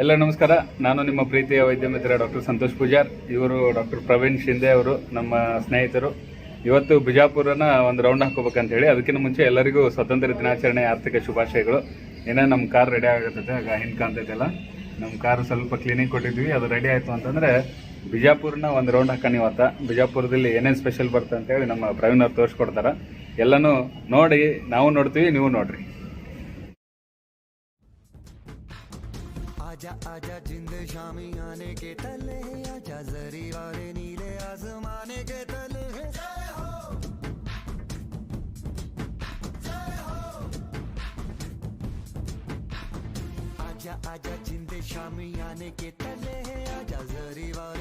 ಎಲ್ಲ ನಮಸ್ಕಾರ. ನಾನು ನಿಮ್ಮ ಪ್ರೀತಿಯ ವೈದ್ಯ ಮಿತ್ರ ಡಾಕ್ಟರ್ ಸಂತೋಷ್ ಪೂಜಾರ್. ಇವರು ಡಾಕ್ಟರ್ ಪ್ರವೀಣ್ ಶಿಂದೆ ಅವರು, ನಮ್ಮ ಸ್ನೇಹಿತರು. ಇವತ್ತು ಬಿಜಾಪುರನ ಒಂದು ರೌಂಡ್ ಹಾಕೋಬೇಕಂತ ಹೇಳಿ ಅದಕ್ಕಿಂತ ಮುಂಚೆ ಎಲ್ಲರಿಗೂ ಸ್ವಾತಂತ್ರ್ಯ ದಿನಾಚರಣೆ ಆರ್ಥಿಕ ಶುಭಾಶಯಗಳು. ಏನೇ ನಮ್ಮ ಕಾರ್ ರೆಡಿ ಆಗತ್ತೆ ಆಗ ಹಿಂದೆ ಕಾಣ್ತೈತಲ್ಲ. ನಮ್ಮ ಕಾರ್ ಸ್ವಲ್ಪ ಕ್ಲೀನಿಂಗ್ ಕೊಟ್ಟಿದ್ವಿ, ಅದು ರೆಡಿ ಆಯಿತು ಅಂತಂದರೆ ಬಿಜಾಪುರನ ಒಂದು ರೌಂಡ್ ಹಾಕೋಣ ಇವತ್ತ ಬಿಜಾಪುರದಲ್ಲಿ ಏನೇನು ಸ್ಪೆಷಲ್ ಬರುತ್ತೆ ಅಂತೇಳಿ ನಮ್ಮ ಪ್ರವೀಣ್ ಅವ್ರು ತೋರಿಸ್ಕೊಡ್ತಾರೆ. ಎಲ್ಲನೂ ನೋಡಿ, ನಾವು ನೋಡ್ತೀವಿ, ನೀವು ನೋಡ್ರಿ. आजा आजा, जिंद शामी आने के तले आजा जरी वाले नीले आसमाने के तले हो। आजा आजा, जिंद शामी आने के तले आजा जरी वाले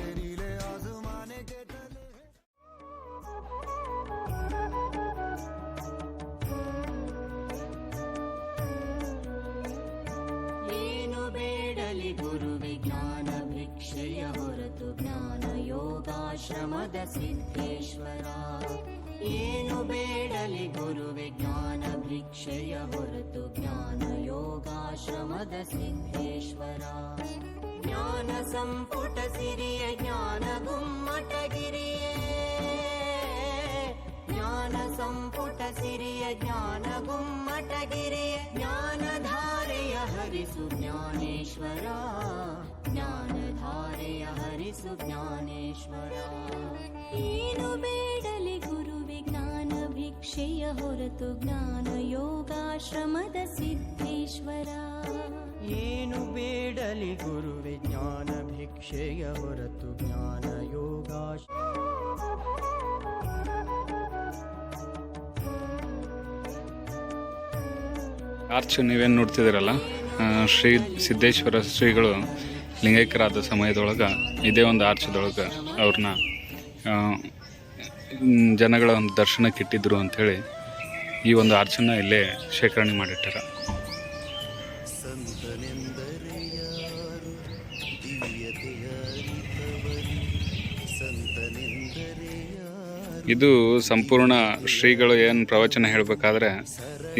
गुरुविज्ञानभिक्षय ज्ञान ज्ञानयोगाश्रमदसिद्धेश्वरा हरतु बेडलि गुरुविज्ञानभिक्षय वृक्षय ज्ञानयोगाश्रमदसिद्धेश्वरा ज्ञानसम्पुटसिरिय योगा ಹರಿಸು ಜ್ಞಾನೇಶ್ವರ. ಏನು ಬೇಡಲಿ ಗುರು ವಿಜ್ಞಾನ ಭಿಕ್ಷೆಯ ಹೊರತು ಜ್ಞಾನ ಯೋಗಾಶ್ರಮದ ಸಿದ್ದೇಶ್ವರ. ಏನು ಬೇಡಲಿ ಗುರು ವಿಜ್ಞಾನ ಭಿಕ್ಷೆಯ ಹೊರತು ಜ್ಞಾನ ಯೋಗಾಶ್ರ ಆರ್ಚ್ ನೀವೇನು ನೋಡ್ತಿದ್ದೀರಲ್ಲ? ಶ್ರೀ ಸಿದ್ದೇಶ್ವರ ಶ್ರೀಗಳು ಲಿಂಗೈಕ್ಯರಾದ ಸಮಯದೊಳಗೆ ಇದೇ ಒಂದು ಆರ್ಚದೊಳಗೆ ಅವ್ರನ್ನ ಜನಗಳ ಒಂದು ದರ್ಶನಕ್ಕೆ ಇಟ್ಟಿದ್ರು ಅಂಥೇಳಿ ಈ ಒಂದು ಆರ್ಚನ್ನ ಇಲ್ಲೇ ಶೇಖರಣೆ ಮಾಡಿಟ್ಟಾರ. ಇದು ಸಂಪೂರ್ಣ ಶ್ರೀಗಳು ಏನು ಪ್ರವಚನ ಹೇಳಬೇಕಾದ್ರೆ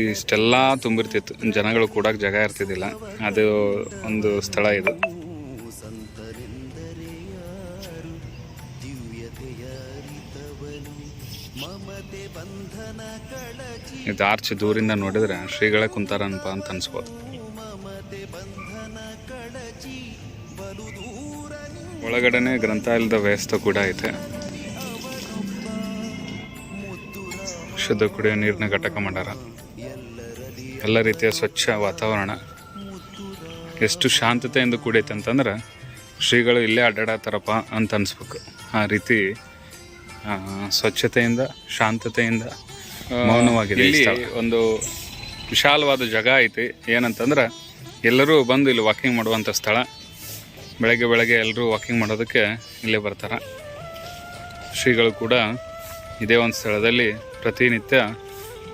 ಇಷ್ಟೆಲ್ಲ ತುಂಬಿರ್ತಿತ್ತು. ಜನಗಳು ಕೂಡಕ್ಕೆ ಜಾಗ ಇರ್ತಿದ್ದಿಲ್ಲ. ಅದು ಒಂದು ಸ್ಥಳ ಇದು. ಇದು ಆರ್ಚ್ ದೂರಿಂದ ನೋಡಿದ್ರೆ ಶ್ರೀಗಳೇ ಕುಂತಾರನಪ್ಪ ಅಂತ ಅನ್ಸ್ಬೋದು. ಒಳಗಡೆನೆ ಗ್ರಂಥಾಲಯದ ವ್ಯವಸ್ಥೆ ಕೂಡ ಐತೆ. ಶುದ್ಧ ಕುಡಿಯೋ ನೀರಿನ ಘಟಕ ಮಾಡ್ಯಾರ ಎಲ್ಲ ರೀತಿಯ ಸ್ವಚ್ಛ ವಾತಾವರಣ. ಎಷ್ಟು ಶಾಂತತೆಯಿಂದ ಕೂಡೈತೆ ಅಂತಂದ್ರೆ ಶ್ರೀಗಳು ಇಲ್ಲೇ ಅಡ್ಡಾಡತ್ತಾರಪ್ಪ ಅಂತ ಅನ್ಸ್ಬೇಕು. ಆ ರೀತಿ ಸ್ವಚ್ಛತೆಯಿಂದ ಶಾಂತತೆಯಿಂದ ಮೌನವಾಗಿದೆ ಇಲ್ಲಿ ಒಂದು ವಿಶಾಲವಾದ ಜಾಗ ಐತಿ. ಏನಂತಂದ್ರೆ ಎಲ್ಲರೂ ಬಂದು ಇಲ್ಲಿ ವಾಕಿಂಗ್ ಮಾಡುವಂಥ ಸ್ಥಳ. ಬೆಳಗ್ಗೆ ಬೆಳಗ್ಗೆ ಎಲ್ಲರೂ ವಾಕಿಂಗ್ ಮಾಡೋದಕ್ಕೆ ಇಲ್ಲೇ ಬರ್ತಾರೆ. ಶ್ರೀಗಳು ಕೂಡ ಇದೇ ಒಂದು ಸ್ಥಳದಲ್ಲಿ ಪ್ರತಿನಿತ್ಯ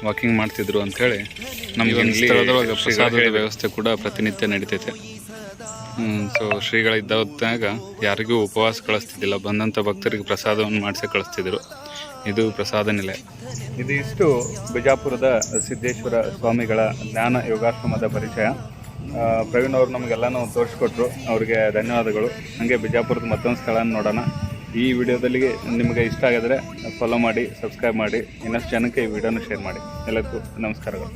ವಾಕಿಂಗ್ ಮಾಡ್ತಿದ್ರು ಅಂಥೇಳಿ ನಮಗೆ ಸ್ಥಳದೊಳಗೆ ಪ್ರಸಾದದ ವ್ಯವಸ್ಥೆ ಕೂಡ ಪ್ರತಿನಿತ್ಯ ನಡೀತೈತೆ. ಸೊ ಶ್ರೀಗಳಿದ್ದ ಹೊತ್ತಾಗ ಯಾರಿಗೂ ಉಪವಾಸ ಕಳಿಸ್ತಿದ್ದಿಲ್ಲ. ಬಂದಂಥ ಭಕ್ತರಿಗೆ ಪ್ರಸಾದವನ್ನು ಮಾಡಿಸಿ ಕಳಿಸ್ತಿದ್ರು. ಇದು ಪ್ರಸಾದ ನಿಲಯ. ಇದು ಇಷ್ಟು ಬಿಜಾಪುರದ ಸಿದ್ದೇಶ್ವರ ಸ್ವಾಮಿಗಳ ಜ್ಞಾನ ಯೋಗಾಶ್ರಮದ ಪರಿಚಯ. ಪ್ರವೀಣ್ ಅವರು ನಮಗೆಲ್ಲನೂ ತೋರಿಸ್ಕೊಟ್ರು. ಅವರಿಗೆ ಧನ್ಯವಾದಗಳು. ಹಾಗೆ ಬಿಜಾಪುರದ ಮತ್ತೊಂದು ಸ್ಥಳ ನೋಡೋಣ. ಈ ವಿಡಿಯೋದಲ್ಲಿ ನಿಮಗೆ ಇಷ್ಟ ಆಗಿದ್ರೆ ಫಾಲೋ ಮಾಡಿ ಸಬ್ಸ್ಕ್ರೈಬ್ ಮಾಡಿ. ಇನ್ನಷ್ಟು ಜನಕ್ಕೆ ಈ ವಿಡಿಯೋನ ಶೇರ್ ಮಾಡಿ. ಎಲ್ಲಕ್ಕೂ ನಮಸ್ಕಾರಗಳು.